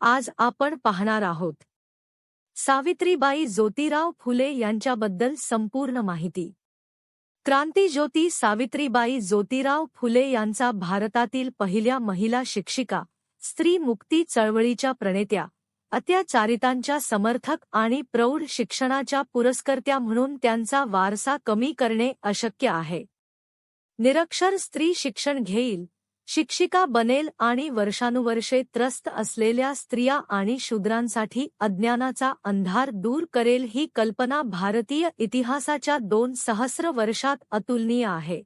आज आपण पाहणार आहोत. सावित्रीबाई ज्योतिराव फुले यांच्याबद्दल संपूर्ण माहिती. क्रांतीज्योती सावित्रीबाई ज्योतिराव फुले यांचा भारतातील पहिल्या महिला शिक्षिका स्त्री मुक्ती चळवळीच्या प्रणेत्या अत्याचारितांच्या समर्थक आणि प्रौढ शिक्षणाच्या पुरस्कर्त्या म्हणून त्यांचा वारसा कमी करणे अशक्य आहे. निरक्षर स्त्री शिक्षण घेईल शिक्षिका बनेल आणि वर्षानुवर्षे त्रस्त असलेल्या स्त्रिया आणि शूद्रांसाठी अज्ञानाचा अंधार दूर करेल ही कल्पना भारतीय इतिहासाच्या दोन सहस्र वर्षात अतुलनीय आहे.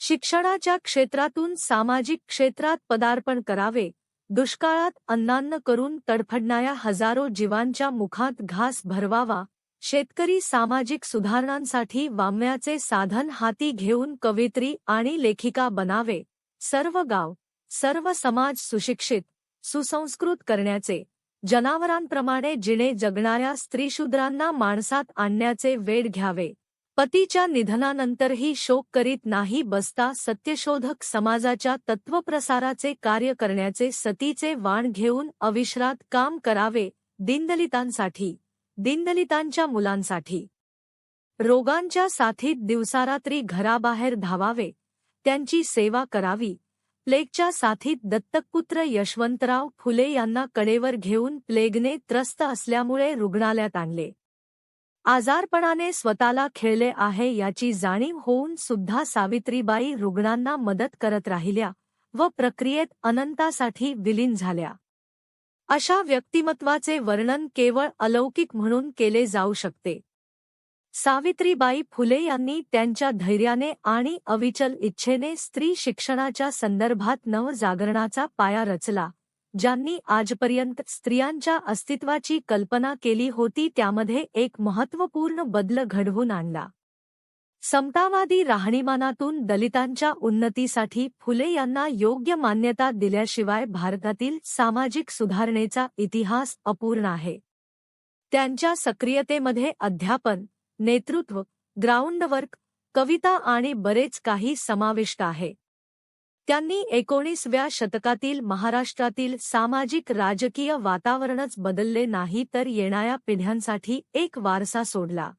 शिक्षणाच्या क्षेत्रातून सामाजिक क्षेत्रात पदार्पण करावे दुष्काळात अन्नान्न करून तडफडणाऱ्या हजारो जीवांच्या मुखात घास भरवावा शेतकरी सामाजिक सुधारणांसाठी वाम्याचे साधन हाती घेऊन कवित्री आणि लेखिका बनावे सर्व गाव सर्व समाज सुशिक्षित सुसंस्कृत करण्याचे जनावरांप्रमाणे जिणे जगणाऱ्या स्त्रीशूद्रांना माणसात आणण्याचे वेड घ्यावे. पतीच्या निधनानंतरही शोक करीत नाही बसता सत्यशोधक समाजाच्या तत्वप्रसाराचे कार्य करण्याचे सतीचे वाण घेऊन अविश्रात काम करावे दीनदलितांसाठी दीनदलितांच्या मुलांसाठी. रोगांच्या साथीत दिवसारात्री घराबाहेर धावावे त्यांची सेवा करावी. प्लेगच्या साथीत दत्तकपुत्र यशवंतराव फुले यांना कडेवर घेऊन प्लेगने त्रस्त असल्यामुळे रुग्णालयात आणले. आजारपणाने स्वतःला खेळले आहे याची जाणीव होऊन सुद्धा सावित्रीबाई रुग्णांना मदत करत राहिल्या व प्रक्रियेत अनंतासाठी विलीन झाल्या. अशा व्यक्तिमत्वाचे वर्णन केवळ अलौकिक म्हणून केले जाऊ शकते. सावित्रीबाई फुले यांनी त्यांच्या धैर्याने आणि अविचल इच्छेने स्त्री शिक्षणाच्या संदर्भात नवजागरणाचा पाया रचला ज्यांनी आजपर्यंत स्त्रियांच्या अस्तित्वाची कल्पना केली होती त्यामध्ये एक महत्त्वपूर्ण बदल घडवून आणला. समतावादी राहणीमानातून दलितांच्या उन्नतीसाठी फुले यांना योग्य मान्यता दिल्याशिवाय भारतातील सामाजिक सुधारणेचा इतिहास अपूर्ण आहे. त्यांच्या सक्रियतेमध्ये अध्यापन नेतृत्व ग्राउंडवर्क कविता आणि बरेच काही समाविष्ट आहे. त्यांनी एकोणीसव्या शतकातील महाराष्ट्रातील सामाजिक राजकीय वातावरणच बदलले नाही तर येणाऱ्या पिढ्यांसाठी एक वारसा सोडला.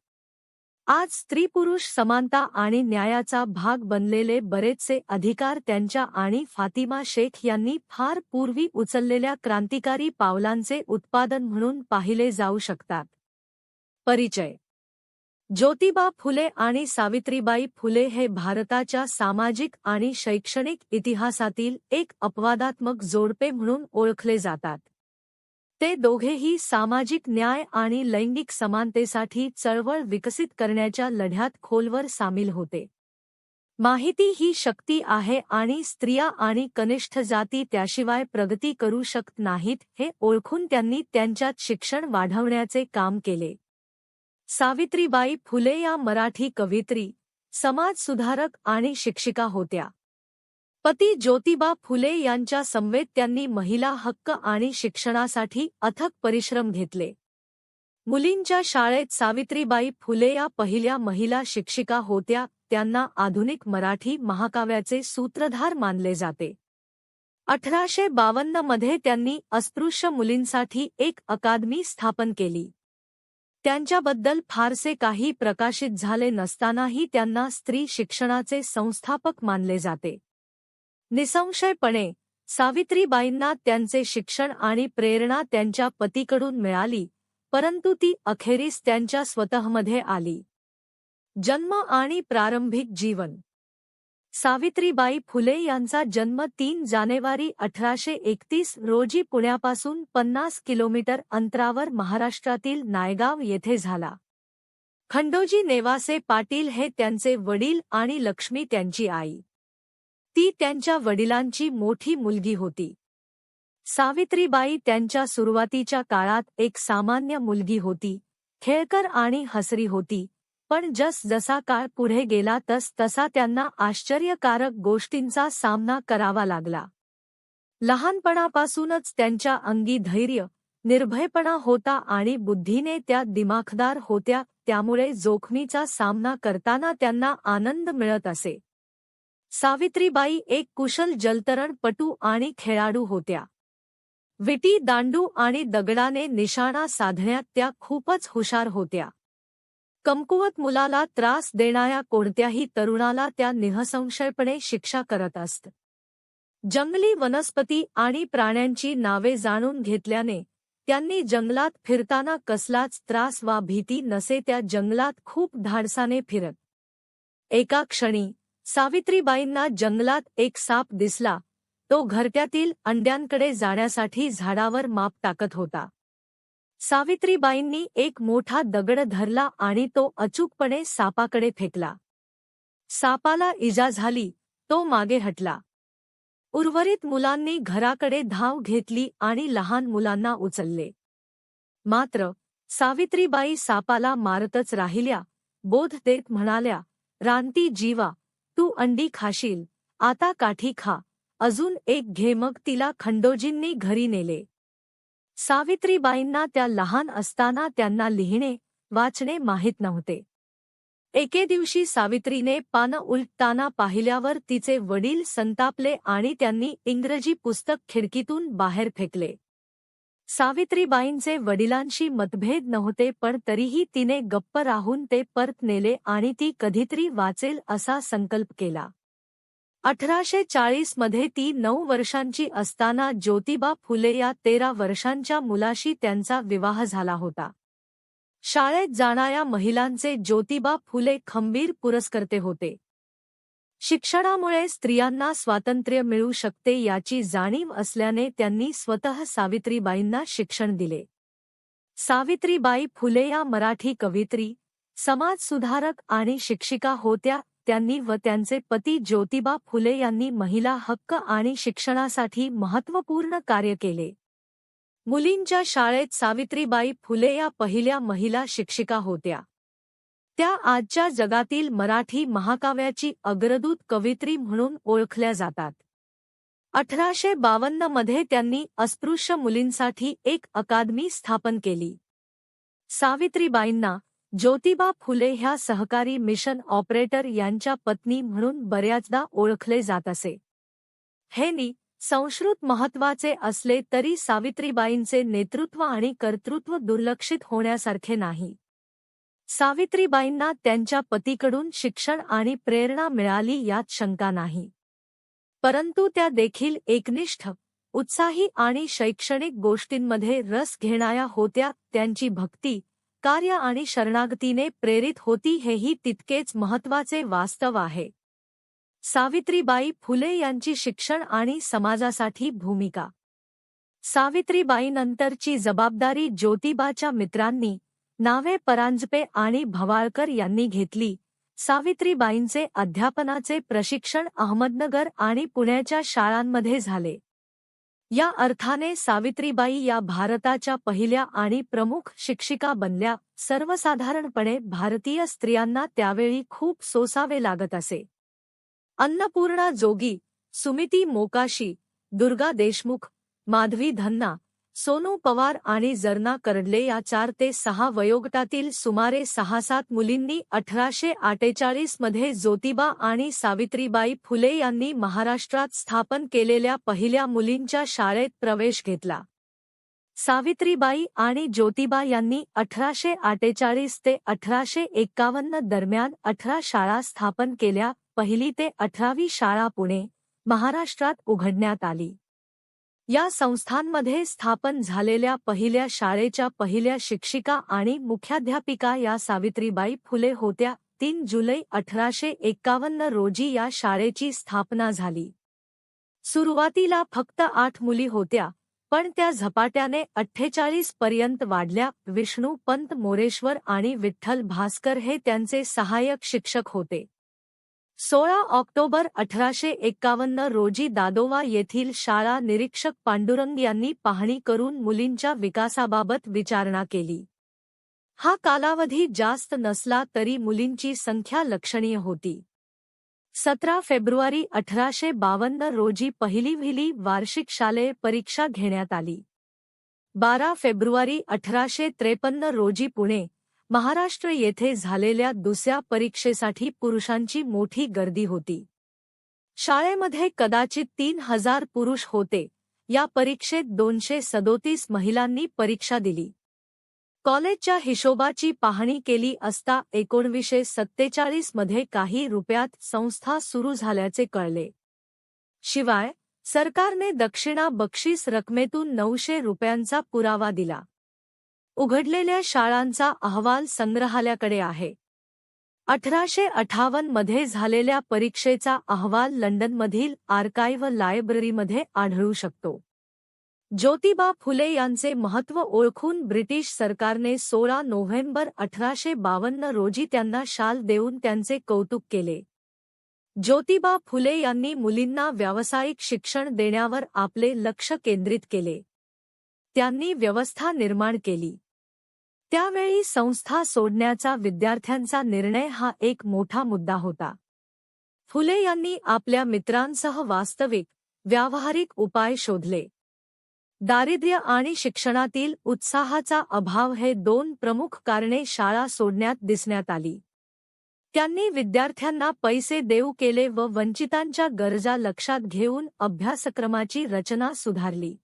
आज स्त्री पुरुष समानता आणि न्यायाचा भाग बनलेले बरेचसे अधिकार त्यांच्या आणि फातिमा शेख यांनी फार पूर्वी उचललेल्या क्रांतिकारी पावलांचे उत्पादन म्हणून पाहिले जाऊ शकतात. परिचय ज्योतिबा फुले आणि सावित्रीबाई फुले हे भारताच्या सामाजिक आणि शैक्षणिक इतिहासातील एक अपवादात्मक जोडपे म्हणून ओळखले जातात. ते दोघेही सामाजिक न्याय आणि लैंगिक समानतेसाठी चळवळ विकसित करण्याच्या लढ्यात खोलवर सामील होते. माहिती ही शक्ती आहे आणि स्त्रिया आणि कनिष्ठ जाती त्याशिवाय प्रगती करू शकत नाहीत हे ओळखून त्यांनी त्यांच्यात शिक्षण वाढवण्याचे काम केले. सावित्रीबाई फुले या मराठी कवित्री समाजसुधारक आणि शिक्षिका होत्या. पती ज्योतिबा फुले यांच्या समवेत त्यांनी महिला हक्क आणि शिक्षणासाठी अथक परिश्रम घेतले. मुलींच्या शाळेत सावित्रीबाई फुले या पहिल्या महिला शिक्षिका होत्या त्यांना आधुनिक मराठी महाकाव्याचे सूत्रधार मानले जाते. अठराशे बावन्नमध्ये त्यांनी अस्पृश्य मुलींसाठी एक अकादमी स्थापन केली. त्यांच्याबद्दल फारसे काही प्रकाशित झाले नसतानाही त्यांना स्त्री शिक्षणाचे संस्थापक मानले जाते. निसंशयपणे सावित्रीबाईंना त्यांचे शिक्षण आणि प्रेरणा त्यांच्या पतीकडून मिळाली परंतु ती अखेरीस त्यांच्या स्वतःमध्ये आली. जन्म आणि प्रारंभिक जीवन. सावित्रीबाई फुले यांचा जन्म तीन जानेवारी अठराशे एकतीस रोजी पुण्यापासून पन्नास किलोमीटर अंतरावर महाराष्ट्रातील नायगाव येथे झाला. खंडोजी नेवासे पाटील हे त्यांचे वडील आणि लक्ष्मी त्यांची आई. ती त्यांच्या वडिलांची मोठी मुलगी होती. सावित्रीबाई त्यांच्या सुरुवातीच्या काळात एक सामान्य मुलगी होती खेळकर आणि हसरी होती पण जस जसा काळ पुढे गेला तस तसा त्यांना आश्चर्यकारक गोष्टींचा सामना करावा लागला. लहानपणापासूनच त्यांच्या अंगी धैर्य निर्भयपणा होता आणि बुद्धीने त्या दिमाखदार होत्या त्यामुळे जोखमीचा सामना करताना त्यांना आनंद मिळत असे. सावित्रीबाई एक कुशल जलतरणपटू आणि खेळाडू होत्या. विटी दांडू आणि दगडाने निशाणा साधण्यात त्या खूपच हुशार होत्या. कमकुवत मुलाला त्रास देणाऱ्या कोणत्याही तरुणाला त्या निहसंशयपणे शिक्षा करत असत. जंगली वनस्पती आणि प्राण्यांची नावे जाणून घेतल्याने त्यांनी जंगलात फिरताना कसलाच त्रास वा भीती नसे त्या जंगलात खूप धाडसाने फिरत. एका क्षणी सावित्रीबाईंना जंगलात एक साप दिसला. तो घरट्यातील अंड्यांकडे जाण्यासाठी झाडावर माप टाकत होता. सावित्रीबाईंनी एक मोठा दगड धरला आणि तो अचूकपणे सापाकडे फेकला. सापाला इजा झाली तो मागे हटला. उर्वरित मुलांनी घराकडे धाव घेतली आणि लहान मुलांना उचलले. मात्र सावित्रीबाई सापाला मारतच राहिल्या बोध देत म्हणाल्या रानती जीवा तू अंडी खाशील आता काठी खा अजून एक घे. मग तिला खंडोजींनी घरी नेले. सावित्रीबाईंना त्या लहान असताना त्यांना लिहिणे वाचणे माहीत नव्हते. एके दिवशी सावित्रीने पानं उलटताना पाहिल्यावर तिचे वडील संतापले आणि त्यांनी इंग्रजी पुस्तक खिडकीतून बाहेर फेकले. सावित्रीबाईंचे वडिलांशी मतभेद नव्हते पण तरीही तिने गप्प राहून ते परत नेले आणि ती कधीतरी वाचेल असा संकल्प केला. अठराशे चाळीसमध्ये ती नऊ वर्षांची असताना ज्योतिबा फुले या तेरा वर्षांच्या मुलाशी त्यांचा विवाह झाला होता. शाळेत जाणाऱ्या महिलांचे ज्योतिबा फुले खंबीर पुरस्कर्ते होते. शिक्षणामुळे स्त्रियांना स्वातंत्र्य मिळू शकते याची जाणीव असल्याने त्यांनी स्वतः सावित्रीबाईंना शिक्षण दिले. सावित्रीबाई फुले या मराठी कवित्री समाजसुधारक आणि शिक्षिका होत्या त्यांनी व त्यांचे पती ज्योतिबा फुले यांनी महिला हक्क आणि शिक्षणासाठी महत्त्वपूर्ण कार्य केले. मुलींच्या शाळेत सावित्रीबाई फुले या पहिल्या महिला शिक्षिका होत्या. त्या आजच्या जगातील मराठी महाकाव्याची अग्रदूत कवित्री म्हणून ओळखल्या जातात. अठराशे बावन्नमध्ये त्यांनी अस्पृश्य मुलींसाठी एक अकादमी स्थापन केली. सावित्रीबाईंना ज्योतिबा फुले ह्या सहकारी मिशन ऑपरेटर यांच्या पत्नी म्हणून बऱ्याचदा ओळखले जात असे. हे नि संस्कृत महत्त्वाचे असले तरी सावित्रीबाईंचे नेतृत्व आणि कर्तृत्व दुर्लक्षित होण्यासारखे नाही. सावित्रीबाईंना त्यांच्या पतीकडून शिक्षण आणि प्रेरणा मिळाली यात शंका नाही. परंतु त्या देखील एकनिष्ठ उत्साही आणि शैक्षणिक गोष्टींमध्ये रस घेणाऱ्या होत्या त्यांची भक्ती कार्य आणि शरणागतीने प्रेरित होती हेही तितकेच महत्त्वाचे वास्तव आहे. सावित्रीबाई फुले यांची शिक्षण आणि समाजासाठी भूमिका. सावित्रीबाईनंतरची जबाबदारी ज्योतिबाच्या मित्रांनी नावे परांजपे आणि भवाळकर यांनी घेतली. सावित्रीबाईंचे अध्यापनाचे प्रशिक्षण अहमदनगर आणि पुण्याच्या शाळांमध्ये झाले. या अर्थाने सावित्रीबाई या भारताच्या पहिल्या आणि प्रमुख शिक्षिका बनल्या. सर्वसाधारणपणे भारतीय स्त्रियांना त्यावेळी खूप सोसावे लागत असे. अन्नपूर्णा जोगी सुमिती मोकाशी दुर्गा देशमुख माधवी धन्ना सोनू पवार आणि जरना करडले या चार ते सहा वयोगटातील सुमारे सहा सात मुलींनी अठराशे आठेचाळीसमध्ये ज्योतिबा आणि सावित्रीबाई फुले यांनी महाराष्ट्रात स्थापन केलेल्या पहिल्या मुलींच्या शाळेत प्रवेश घेतला. सावित्रीबाई आणि ज्योतिबा यांनी अठराशे आठेचाळीस ते अठराशे एक्कावन्न दरम्यान अठरा शाळा स्थापन केल्या पहिली ते अठरावी शाळा पुणे महाराष्ट्रात उघडण्यात आली. या संस्थांमध्ये स्थापन झालेल्या पहिल्या शाळेच्या पहिल्या शिक्षिका आणि मुख्याध्यापिका या सावित्रीबाई फुले होत्या. तीन जुलै अठराशे एक्कावन्न रोजी या शाळेची स्थापना झाली. सुरुवातीला फक्त आठ मुली होत्या पण त्या झपाट्याने अठ्ठेचाळीस पर्यंत वाढल्या. विष्णू पंत मोरेश्वर आणि विठ्ठल भास्कर हे त्यांचे सहाय्यक शिक्षक होते. सोळा ऑक्टोबर अठराशे एक्कावन्न रोजी दादोवा येथील शाळा निरीक्षक पांडुरंग यांनी पाहणी करून मुलींच्या विकासाबाबत विचारणा केली. हा कालावधी जास्त नसला तरी मुलींची संख्या लक्षणीय होती. सतरा फेब्रुवारी अठराशे बावन्न रोजी पहिली व्हिली वार्षिक शालेय परीक्षा घेण्यात आली. बारा फेब्रुवारी अठराशे त्रेपन्न रोजी पुणे महाराष्ट्र येथे झालेल्या दुसऱ्या परीक्षेसाठी पुरुषांची मोठी गर्दी होती. शाळेमध्ये कदाचित तीन हजार पुरुष होते. या परीक्षेत दोनशे सदोतीस महिलांनी परीक्षा दिली. कॉलेजच्या हिशोबाची पाहणी केली असता एकोणवीसशे सत्तेचाळीसमध्ये काही रुपयात संस्था सुरू झाल्याचे कळले. शिवाय सरकारने दक्षिणा बक्षीस रकमेतून नऊशे रुपयांचा पुरावा दिला. उघडलेल्या शाळांचा अहवाल संग्रहालयाकडे आहे. अठराशे अठ्ठावन्नमध्ये झालेल्या परीक्षेचा अहवाल लंडनमधील आर्काईव्ह लायब्ररीमध्ये आढळू शकतो. ज्योतिबा फुले यांचे महत्त्व ओळखून ब्रिटिश सरकारने सोळा नोव्हेंबर अठराशे बावन्न रोजी त्यांना शाल देऊन त्यांचे कौतुक केले. ज्योतिबा फुले यांनी मुलींना व्यावसायिक शिक्षण देण्यावर आपले लक्ष केंद्रित केले. त्यांनी व्यवस्था निर्माण केली. त्यावेळी संस्था सोडण्याचा विद्यार्थ्यांचा निर्णय हा एक मोठा मुद्दा होता. फुले यांनी आपल्या मित्रांसह वास्तविक व्यावहारिक उपाय शोधले. दारिद्र्य आणि शिक्षणातील उत्साहाचा अभाव हे दोन प्रमुख कारणे शाळा सोडण्यात दिसण्यात आली. त्यांनी विद्यार्थ्यांना पैसे देऊ केले व वंचितांच्या गरजा लक्षात घेऊन अभ्यासक्रमाची रचना सुधारली.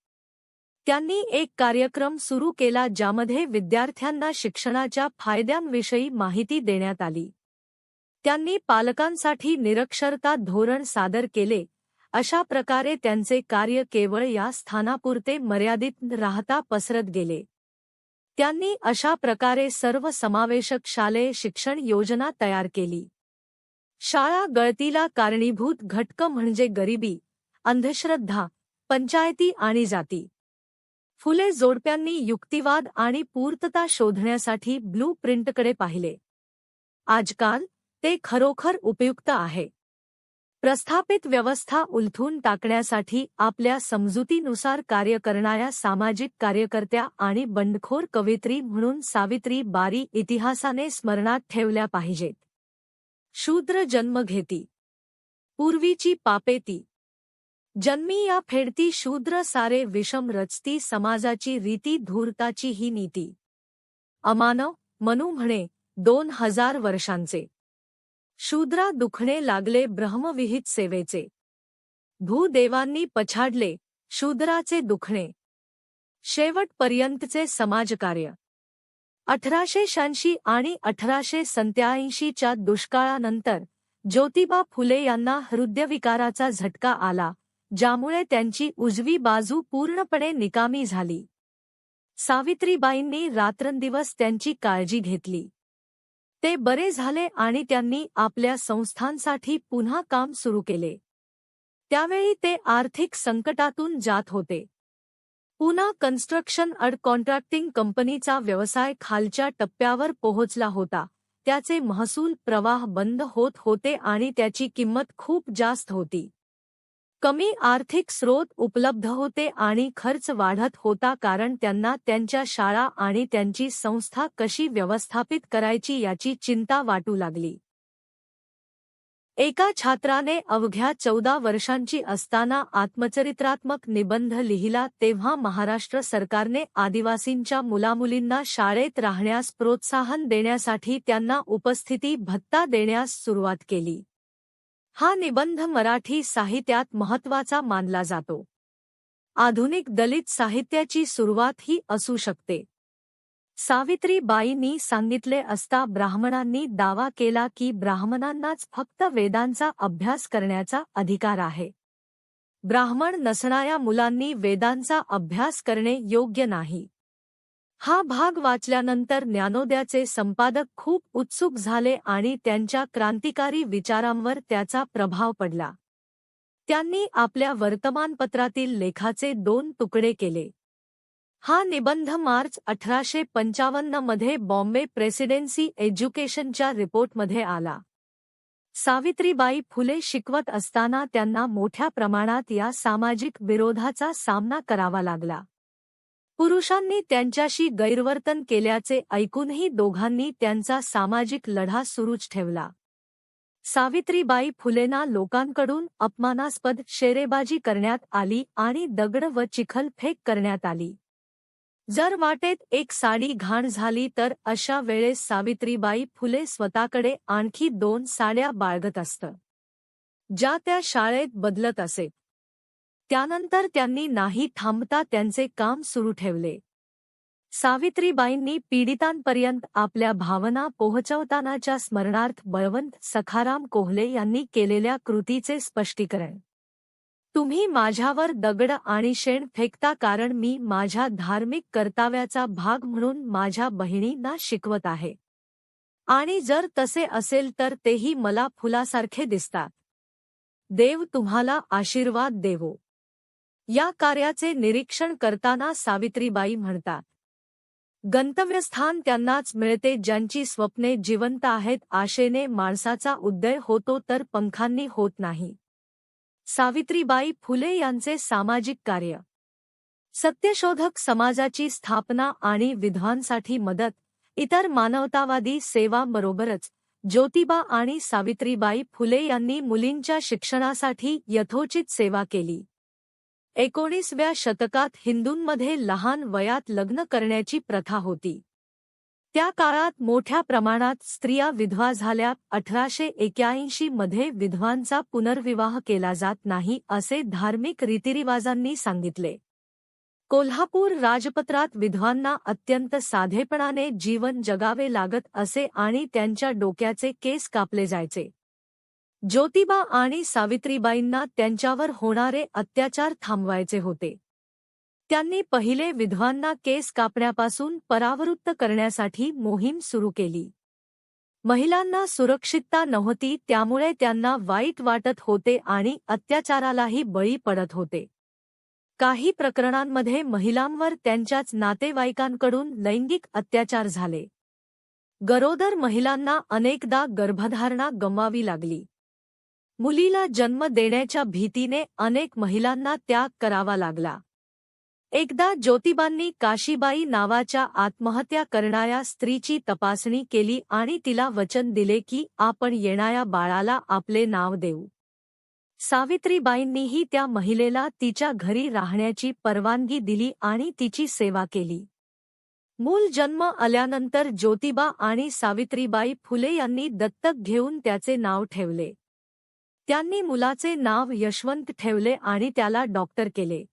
त्यांनी एक कार्यक्रम सुरू केला ज्यामध्ये विद्यार्थ्यांना शिक्षणाच्या फायद्यांविषयी माहिती देण्यात आली. त्यांनी पालकांसाठी निरक्षरता धोरण सादर केले. अशा प्रकारे त्यांचे कार्य केवळ या स्थानापुरते मर्यादित राहता पसरत गेले. त्यांनी अशा प्रकारे सर्व समावेशक शालेय शिक्षण योजना तयार केली. शाळा गळतीला कारणीभूत घटक म्हणजे गरिबी अंधश्रद्धा पंचायती आणि जाती. फुले जोडप्यांनी युक्तिवाद आणि पूर्तता शोधण्यासाठी ब्लू प्रिंटकडे पाहिले. आजकाल ते खरोखर उपयुक्त आहे. प्रस्थापित व्यवस्था उलथून टाकण्यासाठी आपल्या समजुतीनुसार कार्य करणाऱ्या सामाजिक कार्यकर्त्या आणि बंडखोर कवित्री म्हणून सावित्री बारी इतिहासाने स्मरणात ठेवल्या पाहिजेत. शूद्र जन्म घेती. पूर्वीची पापेती. जन्मी या फेडती शूद्र सारे विषम रचती समाजाची रीती धूर्ताची ही नीती. अमानव मनू म्हणे दोन हजार वर्षांचे. शूद्रा दुखणे लागले ब्रह्मविहित सेवेचे. भूदेवांनी पछाडले शूद्राचे दुखणे. शेवटपर्यंतचे समाजकार्य. अठराशे शहाऐंशी आणि अठराशे सत्याऐंशीच्या दुष्काळानंतर ज्योतिबा फुले यांना हृदयविकाराचा झटका आला. ज्यामुळे त्यांची उजवी बाजू पूर्णपणे निकामी झाली. सावित्रीबाईंनी रात्रंदिवस त्यांची काळजी घेतली. ते बरे झाले आणि त्यांनी आपल्या संस्थांसाठी पुन्हा काम सुरू केले. त्यावेळी ते आर्थिक संकटातून जात होते. पुन्हा कन्स्ट्रक्शन अड कॉन्ट्रॅक्टिंग कंपनीचा व्यवसाय खालच्या टप्प्यावर पोहोचला होता. त्याचे महसूल प्रवाह बंद होत होते आणि त्याची किंमत खूप जास्त होती. कमी आर्थिक स्रोत उपलब्ध होते आणि खर्च वाढत होता कारण त्यांना त्यांच्या शाळा आणि त्यांची संस्था कशी व्यवस्थापित करायची याची चिंता वाटू लागली. एका छात्राने अवघ्या चौदा वर्षांची असताना आत्मचरित्रात्मक निबंध लिहिला तेव्हा महाराष्ट्र सरकारने आदिवासींच्या मुलामुलींना शाळेत राहण्यास प्रोत्साहन देण्यासाठी त्यांना उपस्थिती भत्ता देण्यास सुरुवात केली. हा निबंध मराठी साहित्यात महत्त्वाचा मानला जातो. आधुनिक दलित साहित्याची सुरुवात ही असू शकते. सावित्रीबाईंनी सांगितले असता ब्राह्मणांनी दावा केला की ब्राह्मणांनाच फक्त वेदांचा अभ्यास करण्याचा अधिकार आहे. ब्राह्मण नसणाऱ्या मुलांनी वेदांचा अभ्यास करणे योग्य नाही. हा भाग वाचल्यानंतर ज्ञानोदयाचे संपादक खूप उत्सुक झाले आणि त्यांच्या क्रांतिकारी विचारांवर त्याचा प्रभाव पडला. त्यांनी आपल्या वर्तमानपत्रातील लेखाचे दोन तुकडे केले. हा निबंध मार्च अठराशे पंचावन्नमध्ये बॉम्बे प्रेसिडेन्सी एज्युकेशनच्या रिपोर्टमध्ये आला. सावित्रीबाई फुले शिकवत असताना त्यांना मोठ्या प्रमाणात या सामाजिक विरोधाचा सामना करावा लागला. पुरुषांनी त्यांच्याशी गैरवर्तन केल्याचे ऐकूनही दोघांनी त्यांचा सामाजिक लढा सुरूच ठेवला. सावित्रीबाई फुलेंना लोकांकडून अपमानास्पद शेरेबाजी करण्यात आली आणि दगड व चिखल फेक करण्यात आली. जर वाटेत एक साडी घाण झाली तर अशा वेळेस सावित्रीबाई फुले स्वतःकडे आणखी दोन साड्या बाळगत असत. ज्या त्या शाळेत बदलत असे. त्यानंतर त्यांनी नाही थांबता त्यांचे काम सुरू ठेवले. सावित्रीबाईंनी पीडितांपर्यंत आपल्या भावना पोहोचवतानाच्या स्मरणार्थ बळवंत सखाराम कोहले यांनी केलेल्या कृतीचे स्पष्टीकरण. तुम्ही माझ्यावर दगड आणि शेण फेकता कारण मी माझ्या धार्मिक कर्तव्याचा भाग म्हणून माझ्या बहिणींना शिकवत आहे. आणि जर तसे असेल तर तेही मला फुलासारखे दिसतात. देव तुम्हाला आशीर्वाद देवो. या कार्याचे निरीक्षण करताना सावित्रीबाई म्हणतात गंतव्यस्थान त्यांनाच मिळते ज्यांची स्वप्ने जिवंत आहेत आशेने माणसाचा उदय होतो तर पंखांनी होत नाही. सावित्रीबाई फुले यांचे सामाजिक कार्य. सत्यशोधक समाजाची स्थापना आणि विधवांसाठी मदत इतर मानवतावादी सेवांबरोबरच ज्योतिबा आणि सावित्रीबाई फुले यांनी मुलींच्या शिक्षणासाठी यथोचित सेवा केली. एकोणीसव्या शतकात हिंदूंमध्ये लहान वयात लग्न करण्याची प्रथा होती. त्या काळात मोठ्या प्रमाणात स्त्रिया विधवा झाल्या. अठराशे एक्याऐंशी मध्ये विधवांचा पुनर्विवाह केला जात नाही असे धार्मिक रीतिरिवाजांनी सांगितले. कोल्हापूर राजपत्रात विधवांना अत्यंत साधेपणाने जीवन जगावे लागत असे आणि त्यांच्या डोक्याचे केस कापले जायचे. ज्योतिबा आणि सावित्रीबाईंना त्यांच्यावर होणारे अत्याचार थांबवायचे होते. त्यांनी पहिले विधवांना केस कापण्यापासून परावृत्त करण्यासाठी मोहीम सुरू केली. महिलांना सुरक्षितता नव्हती त्यामुळे त्यांना वाईट वाटत होते आणि अत्याचारालाही बळी पडत होते. काही प्रकरणांमध्ये महिलांवर त्यांच्याच नातेवाईकांकडून लैंगिक अत्याचार झाले. गरोदर महिलांना अनेकदा गर्भधारणा गमवावी लागली. मुलीला जन्म देण्याच्या भीतीने अनेक महिलांना त्याग करावा लागला. एकदा ज्योतिबांनी काशीबाई नावाच्या आत्महत्या करणाऱ्या स्त्रीची तपासणी केली आणि तिला वचन दिले की आपण येणाऱ्या बाळाला आपले नाव देऊ. सावित्रीबाईंनीही त्या महिलेला तिच्या घरी राहण्याची परवानगी दिली आणि तिची सेवा केली. मूल जन्म आल्यानंतर ज्योतिबा आणि सावित्रीबाई फुले यांनी दत्तक घेऊन त्याचे नाव ठेवले. त्यांनी मुलाचे नाव यशवंत ठेवले आणि त्याला डॉक्टर केले.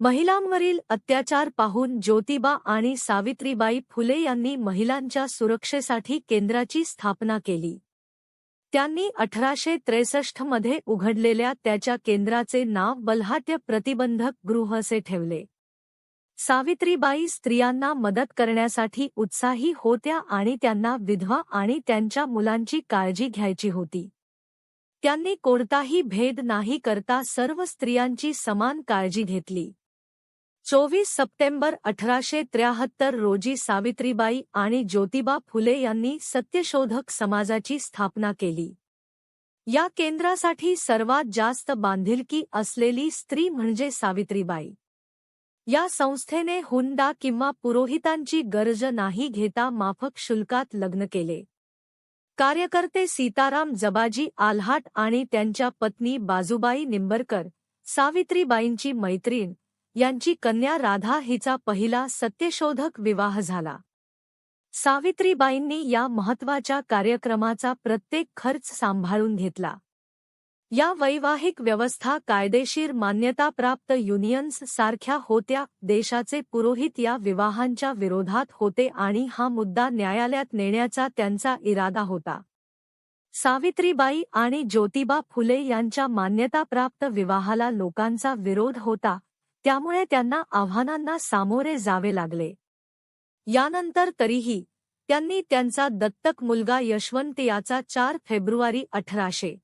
महिलांवरील अत्याचार पाहून ज्योतिबा आणि सावित्रीबाई फुले यांनी महिलांच्या सुरक्षेसाठी केंद्राची स्थापना केली. त्यांनी अठराशे त्रेसष्टमध्ये उघडलेल्या त्याच्या केंद्राचे नाव बल्हाट्य प्रतिबंधक गृह असे ठेवले. सावित्रीबाई स्त्रियांना मदत करण्यासाठी उत्साही होत्या आणि त्यांना विधवा आणि त्यांच्या मुलांची काळजी घ्यायची होती. त्यांनी कोणताही भेद नाही करता सर्व स्त्रियांची समान काळजी घेतली. चोवीस सप्टेंबर अठराशे त्र्याहत्तर रोजी सावित्रीबाई आणि ज्योतिबा फुले यांनी सत्यशोधक समाजाची स्थापना केली. या केंद्रासाठी सर्वात जास्त बांधिलकी असलेली स्त्री म्हणजे सावित्रीबाई. या संस्थेने हुंडा किंवा पुरोहितांची गरज नाही घेता माफक शुल्कात लग्न केले. कार्यकर्ते सीताराम जबाजी आल्हाट आणि त्यांच्या पत्नी बाजूबाई निंबरकर सावित्रीबाईंची मैत्रीण यांची कन्या राधा हिचा पहिला सत्यशोधक विवाह झाला. सावित्रीबाईंनी या महत्त्वाच्या कार्यक्रमाचा प्रत्येक खर्च सांभाळून घेतला. या वैवाहिक व्यवस्था कायदेशीर मान्यताप्राप्त युनियन्स सारख्या होत्या देशाचे पुरोहित या विवाहांच्या विरोधात होते आणि हा मुद्दा न्यायालयात नेण्याचा त्यांचा इरादा होता. सावित्रीबाई आणि ज्योतिबा फुले यांच्या मान्यताप्राप्त विवाहाला लोकांचा विरोध होता त्यामुळे त्यांना आव्हानांना सामोरे जावे लागले. यानंतर तरीही त्यांनी त्यांचा दत्तक मुलगा यशवंत याचा चार फेब्रुवारी अठराशे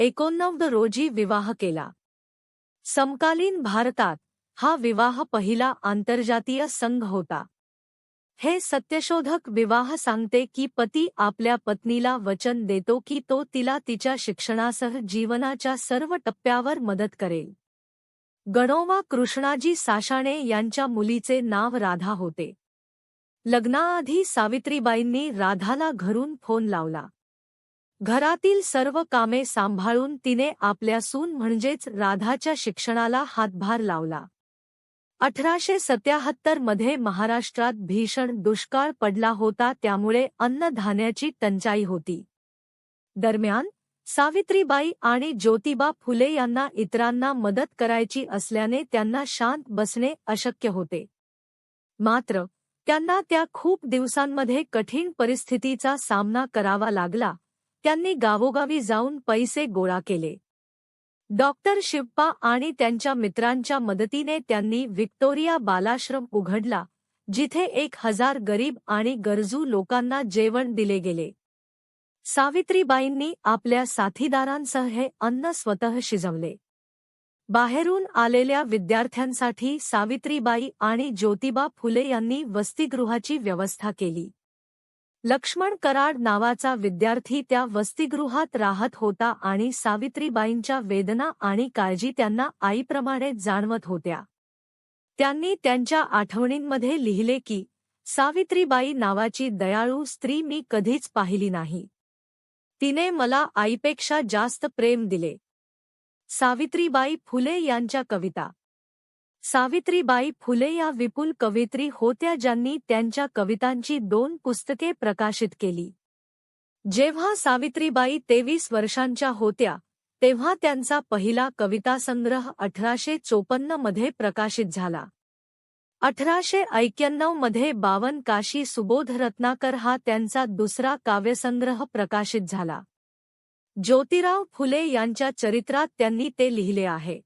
एकोणनव्वद रोजी विवाह केला. समकालीन भारतात हा विवाह पहिला आंतरजातीय संघ होता. हे सत्यशोधक विवाह सांगते की पती आपल्या पत्नीला वचन देतो की तो तिला तिच्या शिक्षणासह जीवनाच्या सर्व टप्प्यावर मदत करेल. गणोवा कृष्णाजी साशाणे यांच्या मुलीचे नाव राधा होते. लग्नाआधी सावित्रीबाईंनी राधाला घरून फोन लावला. घरातील सर्व कामे सांभाळून तिने आपल्या सून म्हणजेच राधाच्या शिक्षणाला हातभार लावला. अठराशे सत्याहत्तरमध्ये महाराष्ट्रात भीषण दुष्काळ पडला होता त्यामुळे अन्नधान्याची टंचाई होती. दरम्यान सावित्रीबाई आणि ज्योतिबा फुले यांना इतरांना मदत करायची असल्याने त्यांना शांत बसणे अशक्य होते. मात्र त्यांना त्या खूप दिवसांमध्ये कठीण परिस्थितीचा सामना करावा लागला. त्यांनी गावोगावी जाऊन पैसे गोळा केले. डॉक्टर शिप्पा आणि त्यांच्या मित्रांच्या मदतीने त्यांनी व्हिक्टोरिया बालाश्रम उघडला जिथे एक हजार गरीब आणि गरजू लोकांना जेवण दिले गेले. सावित्रीबाईंनी आपल्या साथीदारांसह हे अन्न स्वतः शिजवले. बाहेरून आलेल्या विद्यार्थ्यांसाठी सावित्रीबाई आणि ज्योतिबा फुले यांनी वसतिगृहाची व्यवस्था केली. लक्ष्मण कराड नावाचा विद्यार्थी त्या वसतिगृहात राहत होता आणि सावित्रीबाईंच्या वेदना आणि काळजी त्यांना आईप्रमाणे जाणवत होत्या. त्यांनी त्यांच्या आठवणींमध्ये लिहिले की सावित्रीबाई नावाची दयाळू स्त्री मी कधीच पाहिली नाही. तिने मला आईपेक्षा जास्त प्रेम दिले. सावित्रीबाई फुले यांच्या कविता. सावित्रीबाई फुले या विपुल कवित्री होत्या ज्यांनी त्यांच्या कवितांची दोन पुस्तके प्रकाशित केली. जेव्हा सावित्रीबाई तेवीस वर्षांच्या होत्या तेव्हा त्यांचा पहिला कवितासंग्रह अठराशे चोपन्नमध्ये प्रकाशित झाला. अठराशे ऐक्याण्णवमध्ये बावन काशी सुबोध रत्नाकर हा त्यांचा दुसरा काव्यसंग्रह प्रकाशित झाला. ज्योतिराव फुले यांच्या चरित्रात त्यांनी ते लिहिले आहे.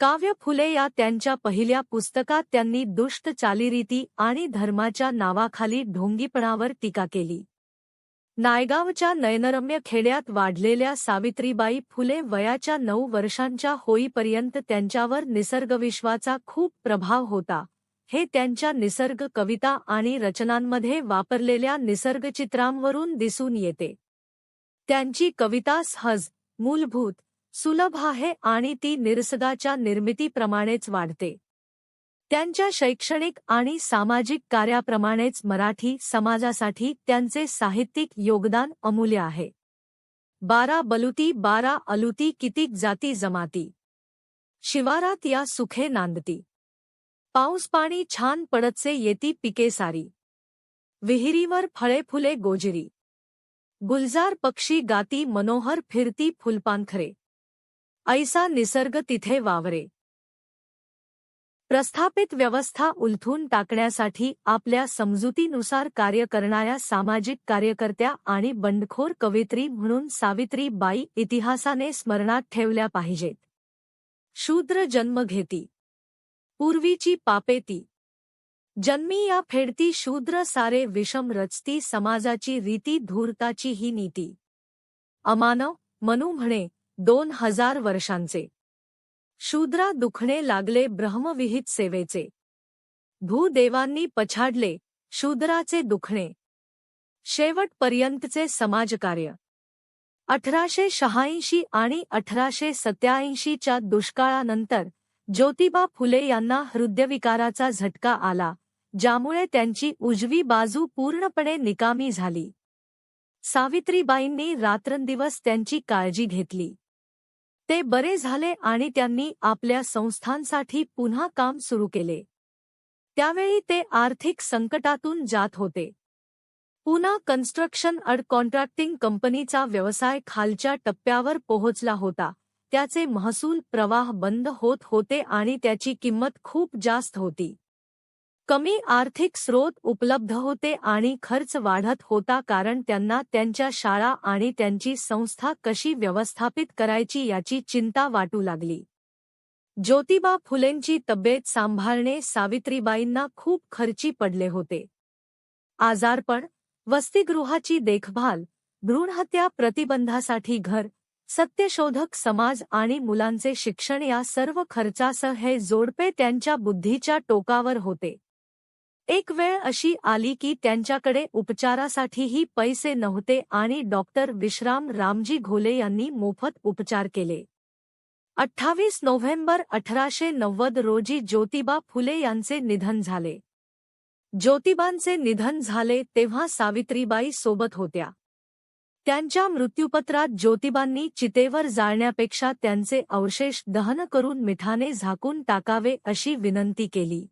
काव्य फुले या त्यांच्या पहिल्या पुस्तकात त्यांनी दुष्ट चालीरीती आणि धर्माच्या नावाखाली ढोंगीपणावर टीका केली. नायगावच्या नयनरम्य खेड्यात वाढलेल्या सावित्रीबाई फुले वयाच्या नऊ वर्षांच्या होईपर्यंत त्यांच्यावर निसर्गविश्वाचा खूप प्रभाव होता. हे त्यांच्या निसर्ग कविता आणि रचनांमध्ये वापरलेल्या निसर्गचित्रांवरून दिसून येते. त्यांची कविता सहज मूलभूत सुलभ आहे आणि ती निरसदाच्या निर्मितीप्रमाणेच वाढते. त्यांच्या शैक्षणिक आणि सामाजिक कार्याप्रमाणेच मराठी समाजासाठी त्यांचे साहित्यिक योगदान अमूल्य आहे. बारा बलुती बारा अलुती कितीक जाती जमाती. शिवारात या सुखे नांदती. पाऊस पाणी छान पडतसे येती पिके सारी. विहिरीवर फळे फुले गोजिरी. गुलजार पक्षी गाती मनोहर फिरती फुलपानखरे. ऐसा निसर्ग तिथे वावरे. प्रस्थापित व्यवस्था उलथून टाकण्यासाठी आपल्या समजुतीनुसार कार्य करणाऱ्या सामाजिक कार्यकर्त्या आणि बंडखोर कवित्री म्हणून सावित्री बाई इतिहासाने स्मरणात ठेवल्या पाहिजेत. शूद्र जन्म घेती. पूर्वीची पापेती जन्मी या फेडती शूद्र सारे विषम रचती समाजाची रीती धूर्ताची ही नीती. अमानव मनू म्हणे दोन हजार वर्षांचे. शूद्रा दुखणे लागले ब्रह्मविहित सेवेचे. भूदेवांनी पछाडले शूद्राचे दुखणे. शेवटपर्यंतचे समाजकार्य. अठराशे शहाऐंशी आणि अठराशे सत्याऐंशीच्या दुष्काळानंतर ज्योतिबा फुले यांना हृदयविकाराचा झटका आला ज्यामुळे त्यांची उजवी बाजू पूर्णपणे निकामी झाली. सावित्रीबाईंनी रात्रंदिवस त्यांची काळजी घेतली. ते बरे झाले आणि त्यांनी आपल्या संस्थांसाठी पुन्हा काम सुरू केले. त्यावेळी ते आर्थिक संकटातून जात होते. पुन्हा कन्स्ट्रक्शन अड कॉन्ट्रॅक्टिंग कंपनीचा व्यवसाय खालच्या टप्प्यावर पोहोचला होता. त्याचे महसूल प्रवाह बंद होत होते आणि त्याची किंमत खूप जास्त होती. कमी आर्थिक स्रोत उपलब्ध होते आणि खर्च वाढत होता कारण त्यांना त्यांच्या शाळा आणि त्यांची संस्था कशी व्यवस्थापित करायची याची चिंता वाटू लागली. ज्योतिबा फुलेंची तब्येत सांभाळणे सावित्रीबाईंना खूप खर्ची पडले होते. आजारपण वसतिगृहाची देखभाल भ्रूणहत्या प्रतिबंधासाठी घर सत्यशोधक समाज आणि मुलांचे शिक्षण या सर्व खर्चासह हे जोडपे त्यांच्या बुद्धीच्या टोकावर होते. एक वेळ अशी आली की त्यांच्याकडे उपचारासाठीही पैसे नव्हते आणि डॉक्टर विश्राम रामजी घोले यांनी मोफत उपचार केले. अठ्ठावीस नोव्हेंबर अठराशे नव्वद रोजी ज्योतिबा फुले यांचे निधन झाले. ज्योतिबांचे निधन झाले तेव्हा सावित्रीबाई सोबत होत्या. त्यांच्या मृत्यूपत्रात ज्योतिबांनी चितेवर जाळण्यापेक्षा त्यांचे अवशेष दहन करून मिठाने झाकून टाकावे अशी विनंती केली.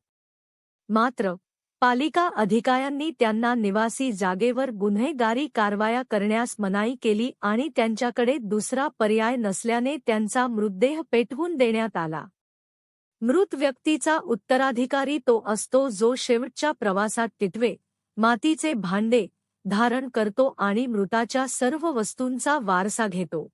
मात्र पालिका अधिकाऱ्यांनी त्यांना निवासी जागेवर गुन्हेगारी कारवाया करण्यास मनाई केली आणि त्यांच्याकडे दुसरा पर्याय नसल्याने त्यांचा मृतदेह पेटवून देण्यात आला. मृत व्यक्तीचा उत्तराधिकारी तो असतो जो शेवटच्या प्रवासात टिटवे मातीचे भांडे धारण करतो आणि मृताच्या सर्व वस्तूंचा वारसा घेतो.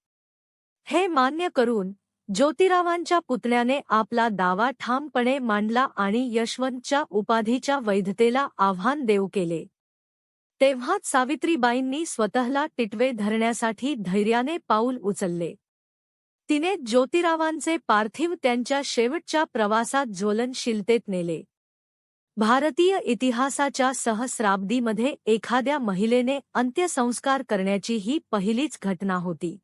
हे मान्य करून ज्योतिरावांच्या पुतण्याने आपला दावा ठामपणे मांडला आणि यशवंतच्या उपाधीच्या वैधतेला आव्हान देऊ केले. तेव्हाच सावित्रीबाईंनी स्वतःला टिटवे धरण्यासाठी धैर्याने पाऊल उचलले. तिने ज्योतिरावांचे पार्थिव त्यांच्या शेवटच्या प्रवासात ज्वलनशीलतेत नेले. भारतीय इतिहासाच्या सहस्राब्दीमध्ये एखाद्या महिलेने अंत्यसंस्कार करण्याची ही पहिलीच घटना होती.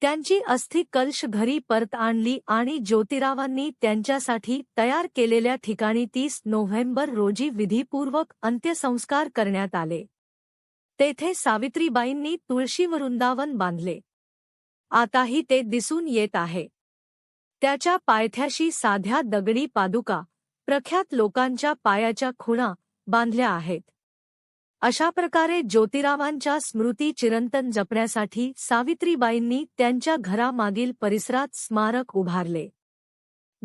त्यांची अस्थि कलश घरी परत आणली आणि ज्योतिरावांनी त्यांच्यासाठी तयार केलेल्या ठिकाणी तीस नोव्हेंबर रोजी विधीपूर्वक अंत्यसंस्कार करण्यात आले. तेथे सावित्रीबाईंनी तुळशी वृंदावन बांधले. आताही ते दिसून येत आहे. त्याच्या पायथ्याशी साध्या दगडी पादुका प्रख्यात लोकांच्या पायाच्या खुणा बांधल्या आहेत. अशा प्रकारे ज्योतिरावांच्या स्मृती चिरंतन जपण्यासाठी सावित्रीबाईंनी त्यांच्या घरामागील परिसरात स्मारक उभारले.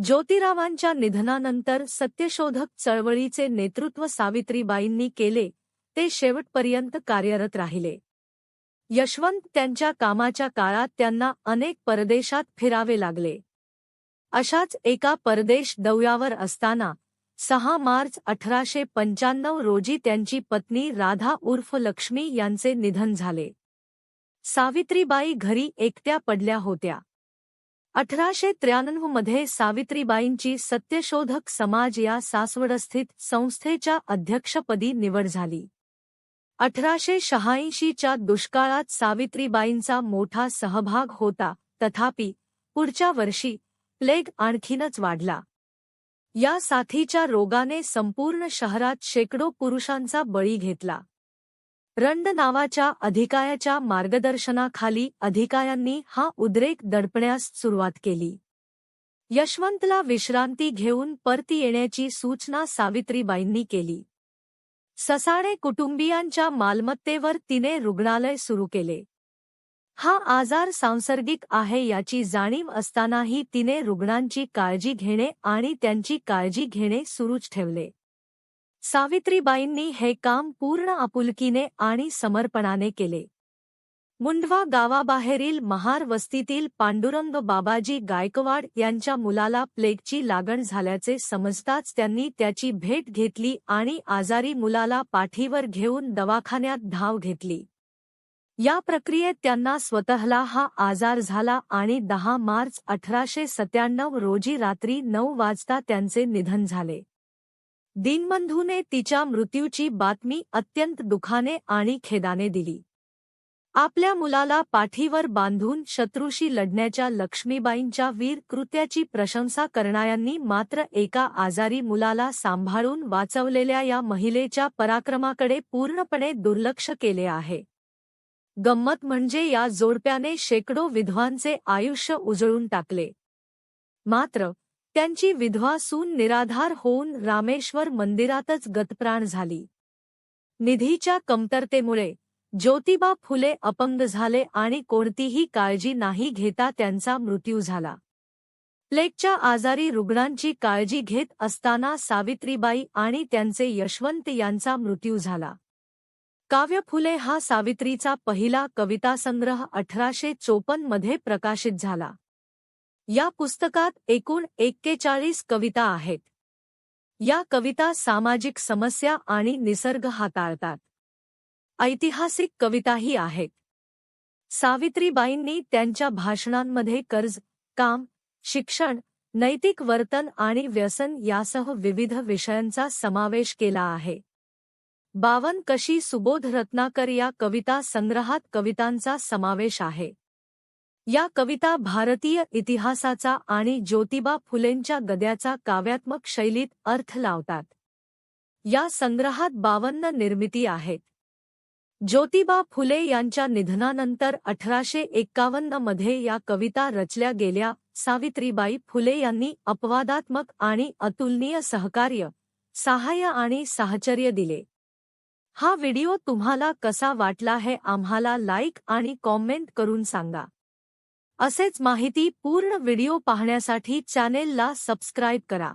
ज्योतिरावांच्या निधनानंतर सत्यशोधक चळवळीचे नेतृत्व सावित्रीबाईंनी केले ते शेवटपर्यंत कार्यरत राहिले. यशवंत त्यांच्या कामाच्या काळात त्यांना अनेक परदेशात फिरावे लागले. अशाच एका परदेश दौऱ्यावर असताना सहा मार्च अठराशे पंच्याण्णव रोजी त्यांची पत्नी राधा उर्फ लक्ष्मी यांचे निधन झाले. सावित्रीबाई घरी एकट्या पडल्या होत्या. अठराशे त्र्याण्णवमध्ये सावित्रीबाईंची सत्यशोधक समाज या सासवडस्थित संस्थेच्या अध्यक्षपदी निवड झाली. अठराशे शहाऐंशीच्या दुष्काळात सावित्रीबाईंचा मोठा सहभाग होता तथापि पुढच्या वर्षी प्लेग आणखीनच वाढला. या साथीच्या रोगाने संपूर्ण शहरात शेकडो पुरुषांचा बळी घेतला. रंड नावाच्या अधिकायाच्या मार्गदर्शनाखाली अधिकायांनी हा उद्रेक दडपण्यास सुरुवात केली. यशवंतला विश्रांती घेऊन परती येण्याची सूचना सावित्रीबाईंनी केली. ससाणे कुटुंबियांच्या मालमत्तेवर तिने रुग्णालय सुरू केले. हा आजार सांसर्गिक आहे याची जाणीव असतानाही तिने रुग्णांची काळजी घेणे आणि त्यांची काळजी घेणे सुरूच ठेवले. सावित्रीबाईंनी हे काम पूर्ण आपुलकीने आणि समर्पणाने केले. मुंढवा गावाबाहेरील महार वस्तीतील पांडुरंग बाबाजी गायकवाड यांच्या मुलाला प्लेगची लागण झाल्याचे समजताच त्यांनी त्याची भेट घेतली आणि आजारी मुलाला पाठीवर घेऊन दवाखान्यात धाव घेतली. या प्रक्रियेत त्यांना स्वतःला हा आजार झाला आणि दहा मार्च अठराशे सत्त्याण्णव रोजी रात्री नऊ वाजता त्यांचे निधन झाले. दिनबंधूने तिच्या मृत्यूची बातमी अत्यंत दुखाने आणि खेदाने दिली. आपल्या मुलाला पाठीवर बांधून शत्रूशी लढण्याच्या लक्ष्मीबाईंच्या वीर कृत्याची प्रशंसा करणाऱ्यांनी मात्र एका आजारी मुलाला सांभाळून वाचवलेल्या या महिलेच्या पराक्रमाकडे पूर्णपणे दुर्लक्ष केले आहे. गंमत म्हणजे या जोडप्याने शेकडो विधवांचे आयुष्य उजळून टाकले. मात्र त्यांची विधवा सून निराधार होऊन रामेश्वर मंदिरातच गतप्राण झाली. निधीच्या कमतरतेमुळे ज्योतिबा फुले अपंग झाले आणि कोणतीही काळजी नाही घेता त्यांचा मृत्यू झाला. प्लेगच्या आजारी रुग्णांची काळजी घेत असताना सावित्रीबाई आणि त्यांचे यशवंत यांचा मृत्यू झाला. काव्य फुले हा सावित्रीचा पहिला कवितासंग्रह अठराशे चोपन्नमध्ये प्रकाशित झाला. या पुस्तकात एकूण एक्केचाळीस कविता आहेत. या कविता सामाजिक समस्या आणि निसर्ग हाताळतात. ऐतिहासिक कविताही आहेत. सावित्रीबाईंनी त्यांच्या भाषणांमध्ये कर्ज काम शिक्षण नैतिक वर्तन आणि व्यसन यासह विविध विषयांचा समावेश केला आहे. बावन कशी सुबोध रत्नाकर या कविता संग्रहात कवितांचा समावेश आहे. या कविता भारतीय इतिहासाचा आणि ज्योतिबा फुलेंच्या गद्याचा काव्यात्मक शैलीत अर्थ लावतात. या संग्रहात बावन्न निर्मिती आहेत. ज्योतिबा फुले यांच्या निधनानंतर अठराशे एक्कावन्नमध्ये या कविता रचल्या गेल्या. सावित्रीबाई फुले यांनी अपवादात्मक आणि अतुलनीय सहकार्य सहाय्य आणि साहचर्य दिले. हा व्हिडिओ तुम्हाला कसा वाटला हे आम्हाला लाईक आणि कॉमेंट करून सांगा. असेच माहिती पूर्ण व्हिडिओ पाहण्यासाठी चॅनेलला सबस्क्राईब करा.